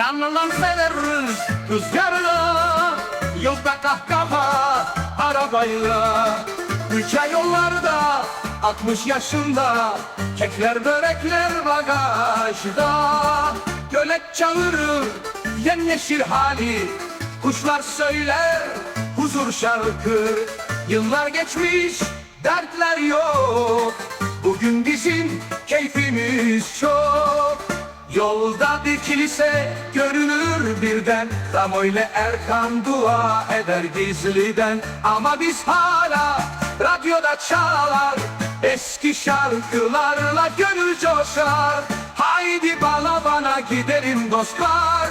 Canlılar severiz rüzgarla Yolda kahkaha arabayla. Ülke yollarda 60 yaşında Kekler börekler bagajda. Gölet çağırır yemyeşil hali Kuşlar söyler huzur şarkı. Yıllar geçmiş dertler yok. Bugün bizim keyfimiz çok Yolda bir kilise görünür birden. Ramo ile Erkan dua eder gizliden. Ama biz hala radyoda çalar. Eski şarkılarla gönül coşar. Haydi bana bana gidelim dostlar.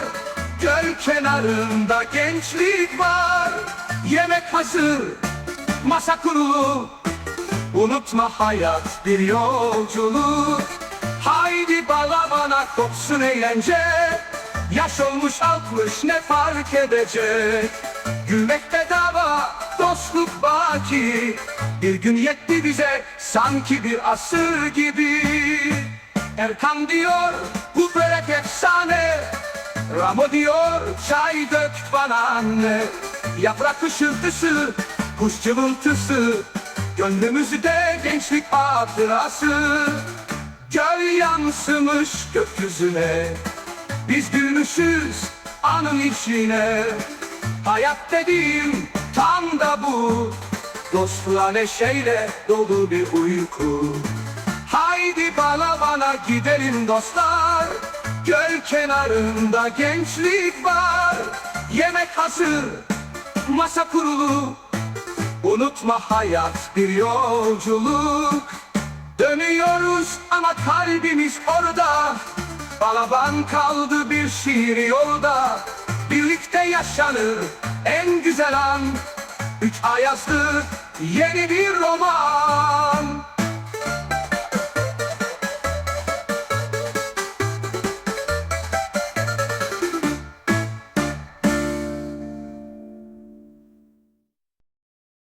Göl kenarında gençlik var. Yemek hazır, masa kurulu Unutma hayat bir yolculuk. Haydi bala bana kopsun eğlence Yaş olmuş altmış ne fark edecek? Gülmek bedava dostluk baki. Bir gün yetti bize sanki bir asır gibi. Erkan diyor bu börek efsane. Ramo diyor çay dök bana anne. Yaprak ışıltısı, kuş cıvıltısı. Gönlümüzde gençlik hatırası Göl yansımış gökyüzüne. Biz gülmüşüz anın içine. Hayat dediğim tam da bu. Dostluğa neşeyle dolu bir uyku. Haydi bana bana gidelim dostlar. Göl kenarında gençlik var. Yemek hazır, masa kurulu. Unutma hayat bir yolculuk Dönüyoruz ama kalbimiz orada. Balaban kaldı bir şiir yolda. Birlikte yaşanır en güzel an. Üç ayazlı yeni bir roman